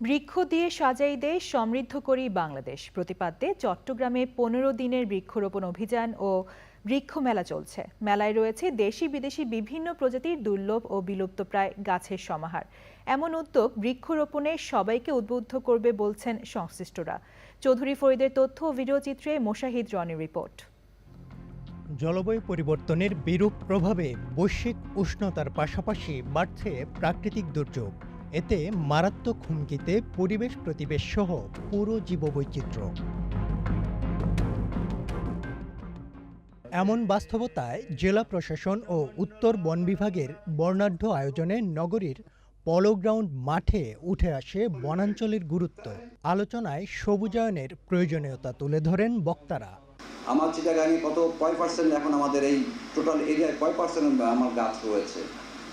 বৃক্ষ দিয়ে সাজাই দেশ সমৃদ্ধ করি বাংলাদেশ। প্রতিপাদ্যে চট্টগ্রামে পনেরো দিনের বৃক্ষরোপণ অভিযান ও বৃক্ষ মেলা চলছে। মেলায় রয়েছে দেশি বিদেশি বিভিন্ন প্রজাতির দুর্লভ ও বিলুপ্তপ্রায় গাছের সমাহার। এমন উদ্যোগ বৃক্ষরোপণে সবাইকে উদ্বুদ্ধ করবে বলছেন সংশ্লিষ্টরা। চৌধুরী ফরিদের তথ্য ও ভিডিওচিত্রে মোশাহিদ রনির রিপোর্ট। জলবায়ু পরিবর্তনের বিরূপ প্রভাবে বৈশ্বিক উষ্ণতার পাশাপাশি বাড়ছে প্রাকৃতিক দুর্যোগ। এতে মারাত্মক হুমকিতে পরিবেশ প্রতিবেশ সহ পুরো জীববৈচিত্র্য। এমন বাস্তবতায় জেলা প্রশাসন ও উত্তর বন বিভাগের বর্ণাঢ্য আয়োজনে নগরীর পলো গ্রাউন্ড মাঠে উঠে আসে বনাঞ্চলের গুরুত্ব। আলোচনায় সবুজায়নের প্রয়োজনীয়তা তুলে ধরেন বক্তারা। আমার চিটাগাঙে কত কয় পার্সেন্ট এখন আমাদের এই টোটাল এরিয়ায় কয় পার্সেন্ট আমার গাছ রয়েছে?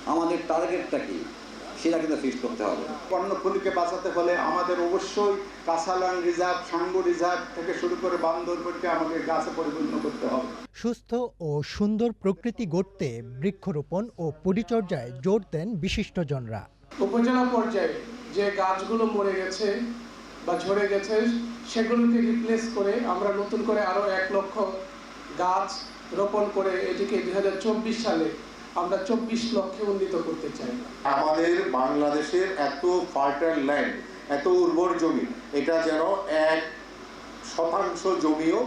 আমাদের টার্গেটটা কি? সেটা কিন্তু ফিক্স করতে হবে। কর্ণফুলীকে বাঁচাতে হলে আমাদের অবশ্যই কাঁচালান রিজার্ভ সাঙ্গু রিজার্ভ থেকে শুরু করে বান্দরবনকে আমাদের গাছে পরিপূর্ণ করতে হবে। সুস্থ ও সুন্দর প্রকৃতি গড়তে বৃক্ষরোপণ ও পরিচর্যায় জোর দেন বিশিষ্টজনরা। উপজেলা পর্যায়ে যে গাছগুলো মরে গেছে বা ঝরে গেছে সেগুলোকে রিপ্লেস করে আমরা নতুন করে আরও এক লক্ষ গাছ রোপণ করে এটিকে দুই হাজার চব্বিশ সালে আমরা চব্বিশ লক্ষে উন্নীত করতে চাই। আমাদের বাংলাদেশের এত ফার্টাইল ল্যান্ড এত উর্বর জমি এটা যেন এক শতাংশ জমিও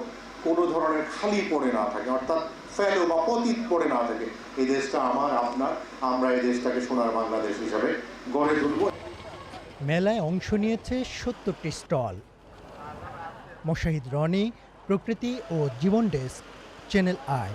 কোনো ধরনের খালি পড়ে না থাকে অর্থাৎ ফেলো বা পতীত পড়ে না থাকে। এই দেশটা আমার আপনার আমরা এই দেশটাকে সোনার বাংলাদেশ হিসাবে গড়ে তুলব। মেলায় অংশ নিয়েছে সত্তরটি স্টল। মোশাহিদ রনি প্রকৃতি ও জীবন ডেস্ক চ্যানেল আই।